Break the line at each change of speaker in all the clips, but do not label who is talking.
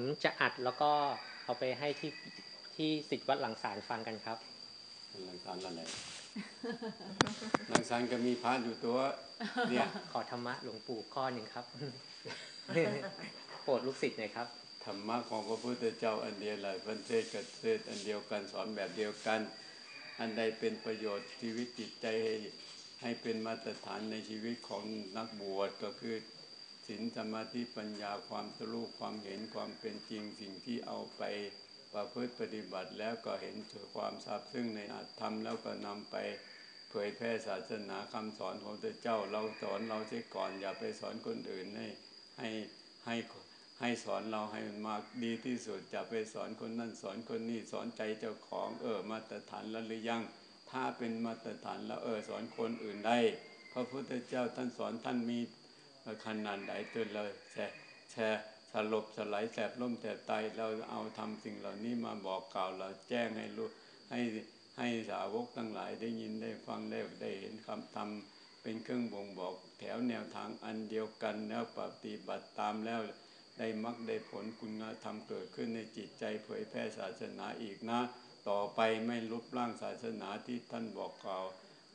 ผมจะอัดแล้วก็เอาไปให้ที่ที่สิทธิ์วัดหลังสารฟังกันครับ
หลังสารอะไรหลังสารก็มีพระอยู่ตัวเนี่ย
ขอธรรมะหลวงปู่ข้อหนึ่งครับ โปรดลูกศิษย์หน่อยครับ
ธรรมะของพระพุทธเจ้าอันเดียวหลายประเทศกับเทศอันเดียวกันสอนแบบเดียวกัน อันใดเป็นประโยชน์ชีวิตจิตใจให้ให้เป็นมาตรฐานในชีวิตของนักบวชก็คือ ศีลสมาธิปัญญาความตรู้ความเห็นความเป็นจริงสิ่งที่เอาไปประพฤติปฏิบัติแล้วก็เห็นถึงความทราบซึ่งในอัตธรรมแล้วก็นำไปเผยแพร่ศาสนาคำสอนของพระเจ้าเราสอนเราเสียก่อนอย่าไปสอนคนอื่นให้ให้ให้ให้สอนเราให้มันมากดีที่สุดจะไปสอนคนนั่นสอนคนนี้สอนใจเจ้าของเออมาตรฐานแล้วหรือยัง ถ้าเป็นมาตรฐานแล้วเออสอนคนอื่นได้ พระพุทธเจ้าท่านสอนท่านมี ขนาดไหนจนเราแชร์แชร์สลบสลายแสบล้มแสบตายเราเอาทำสิ่งเหล่านี้มาบอกกล่าวเราแจ้งให้รู้ให้ให้สาวกทั้งหลายได้ยินได้ฟังได้ได้เห็นคำธรรมเป็นเครื่องบ่งบอกแถวแนวทางอันเดียวกันแล้วปฏิบัติตามแล้วได้มรรคได้ผลคุณธรรมเกิดขึ้นในจิตใจเผยแพร่ศาสนาอีกนะ ต่อไปไม่ลบล้างศาสนาที่ท่านบอกกล่าว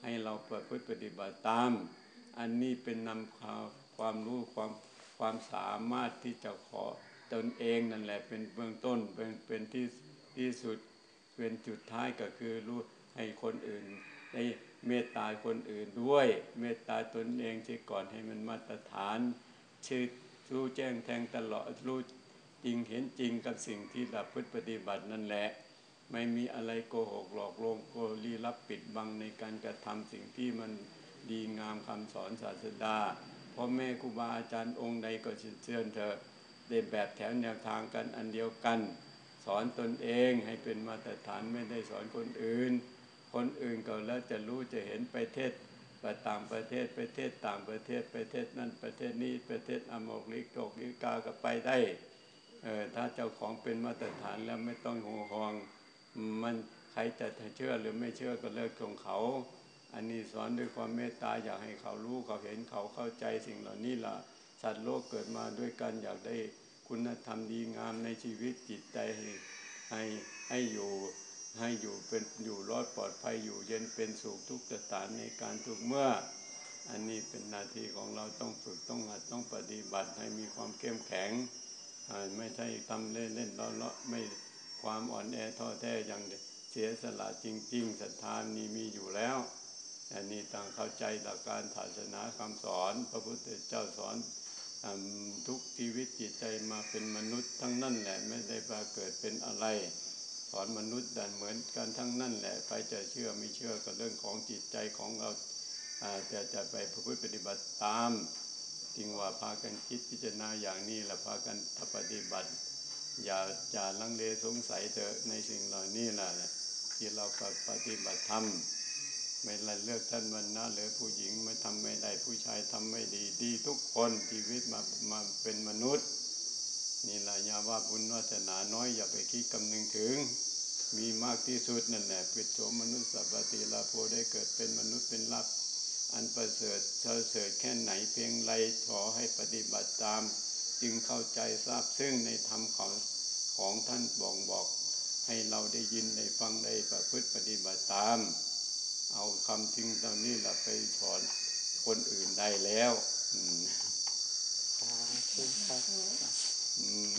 ให้เราเประพฤติปฏิบัติตาม อันนี้เป็นนำความความรู้ความความสามารถที่จะขอตนเองนั่นแหละเป็นเบื้องต้นเป็นเป็นที่ที่สุดเป็นจุดท้ายก็คือรู้ให้คนอื่นได้เมตตาคนอื่นด้วย เมตตาตนเองที่ก่อนให้มันมาตรฐานชื่อรู้แจ้งแทงตลอดรู้จริงเห็นจริงกับสิ่งที่เราพฤติปฏิบัตินั่นแหละ ไม่มีอะไรโกหกหลอกลวงโกลี้ลับปิดบังในการกระทำสิ่งที่มันดีงามคำสอนศาสดา พ่อแม่ครูบาอาจารย์องค์ใดก็เชิญเธอได้แบบแถวแนวทางกันอันเดียวกัน สอนตนเองให้เป็นมาตรฐานไม่ได้สอนคนอื่น คนอื่นก็แล้วจะรู้จะเห็นไปเทศไปต่างประเทศประเทศต่างประเทศประเทศนั้นประเทศนี้ประเทศอเมริกาลิกาก็ไปได้เออถ้าเจ้าของเป็นมาตรฐานแล้วไม่ต้องห่วงมันใครจะเชื่อหรือไม่เชื่อก็เลิกของเขา อันนี้สอนด้วยความเมตตาอยากให้เขารู้เขาเห็นเขาเข้าใจสิ่งเหล่านี้ล่ะสัตว์โลกเกิดมาด้วยกันอยากได้คุณธรรมดีงามในชีวิตจิตใจให้ให้ให้อยู่ให้อยู่เป็นอยู่รอดปลอดภัยอยู่เย็นเป็นสุขทุกสถานในการทุกเมื่อ อันนี้เป็นหน้าที่ของเราต้องฝึกต้องหัดต้องปฏิบัติให้มีความเข้มแข็งไม่ใช่ทำเล่นเล่นล้อเลาะไม่ความอ่อนแอท้อแท้อย่างเสียสละจริง ๆศรัทธานี้มีอยู่แล้ว อันนี้ต่างเข้าใจหลักการศาสนาคำสอน พระพุทธเจ้าสอนทุกชีวิตจิตใจมาเป็นมนุษย์ทั้งนั่นแหละไม่ได้มาเกิดเป็นอะไร สอนมนุษย์ดันเหมือนกันทั้งนั่นแหละใครจะเชื่อไม่เชื่อก็เรื่องของจิตใจของเราจะจะไปประพฤติปฏิบัติตามจึงว่าพากันคิดพิจารณาอย่างนี้และพากันปฏิบัติ อย่าอย่าลังเลสงสัยเถอะในสิ่งเหล่านี้แหละที่เราปฏิบัติธรรม ไม่ละเลือกท่านวันนะหรือผู้หญิงไม่ทำไม่ได้ผู้ชายทำไม่ดีดีทุกคนชีวิตมามาเป็นมนุษย์ นี่แหละยาว่าบุญวาสนาน้อยอย่าไปคิดกำนึงถึง มีมากที่สุดนั่นแหละปิดโสมมนุษย์สัพพติลาโพได้เกิดเป็นมนุษย์เป็นลับอันประเสริฐเฉลิเสริฐแค่ไหนเพียงไรขอให้ปฏิบัติตาม จึงเข้าใจทราบซึ่งในธรรมของของท่านบอกบอก ให้เราได้ยินได้ฟังได้ประพฤติปฏิบัติตาม เอาคำทิ้งตอนนี้เราไปสอนคนอื่นได้แล้ว อืม
สาธุครับ
อืม